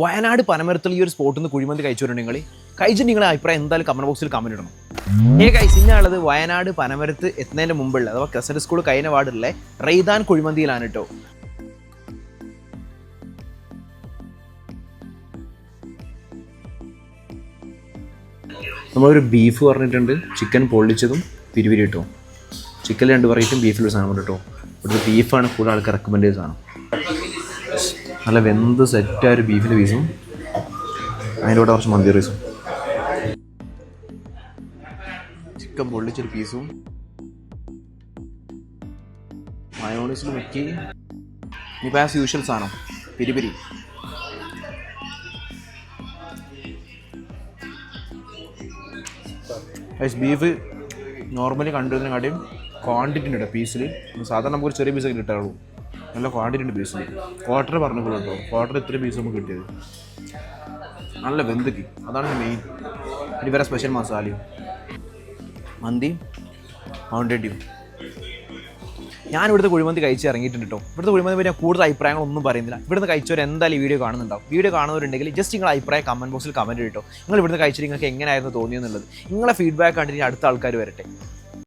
വയനാട് പനമരത്തിൽ ഈ ഒരു സ്പോട്ടിൽ നിന്ന് കുഴിമന്തി നിങ്ങൾ കഴിച്ചിട്ട് നിങ്ങളുടെ അഭിപ്രായം എന്തായാലും കമന്റ് ബോക്സിൽ കമന്റ് ഇടണം. ഏ കഴിച്ച് ഇന്നുള്ളത് വയനാട് പനമരത്ത് എത്തുന്നതിന് മുമ്പുള്ള അഥവാ ക്രസന്റ് സ്കൂൾ കഴിഞ്ഞ വാർഡിലെ റെയ്താൻ കുഴിമന്തിയിലാണ് കേട്ടോ നമ്മളൊരു ബീഫ് പറഞ്ഞിട്ടുണ്ട്. ചിക്കൻ പൊള്ളിച്ചതും പിരിവിരി കിട്ടും ചിക്കൻ രണ്ട് വെറൈറ്റും ബീഫിലൊരു സാധനം കേട്ടോ ഇവിടുത്തെ ബീഫാണ് കൂടുതൽ ആൾക്ക് റെക്കമെൻഡ് ചെയ്ത സാധനം. നല്ല വെന്ത് സെറ്റായ ഒരു ബീഫിന്റെ പീസും അതിന്റെ കൂടെ കുറച്ച് മന്തി റൈസും ചിക്കൻ പൊള്ളിച്ചൊരു പീസും മയോണീസിൽ മുക്കി ഇനിയിപ്പോൾ ആസ് യൂഷ്വൽ സാധനം പിരിപിരി ബീഫ് നോർമലി കണ്ടുവരുന്നതിനെക്കാട്ടിയും ക്വാണ്ടിറ്റി ഉണ്ട് പീസിൽ സാധാരണ നമുക്കൊരു ചെറിയ പീസൊക്കെ കിട്ടാറുള്ളൂ. നല്ല ക്വാണ്ടിറ്റി ഉണ്ട് പീസിൽ ക്വാർട്ടർ പറഞ്ഞു കേട്ടോ ക്വാർട്ടർ ഇത്ര പീസ് നമുക്ക് കിട്ടിയത്. നല്ല വെന്തിക്ക് അതാണ് മെയിൻ ഇനി വേറെ സ്പെഷ്യൽ മസാലയും മന്തി മൗണ്ടൻ ഡ്യൂ ഞാൻ ഇവിടുത്തെ കുഴിമന്തി കഴിച്ച് ഇറങ്ങിയിട്ടുണ്ട് കേട്ടോ ഇവിടുത്തെ കുഴിമന്തി പറ്റി ഞാൻ കൂടുതൽ അഭിപ്രായങ്ങളൊന്നും പറയുന്നില്ല. ഇവിടുന്ന് കഴിച്ചവർ എന്തായാലും വീഡിയോ കാണുന്നുണ്ടാവും. വീഡിയോ കാണുന്നവരുണ്ടെങ്കിൽ ജസ്റ്റ് നിങ്ങൾ അഭിപ്രായം കമന്റ് ബോക്സിൽ കമന്റ് ഇട്ടോ നിങ്ങൾ ഇവിടുന്ന് കഴിച്ചിട്ട് നിങ്ങൾക്ക് എങ്ങനെയായിരുന്നു തോന്നിയെന്നുള്ളത്. നിങ്ങളെ ഫീഡ്ബാക്ക് കണ്ടിട്ട് അടുത്ത ആൾക്കാർ വരട്ടെ.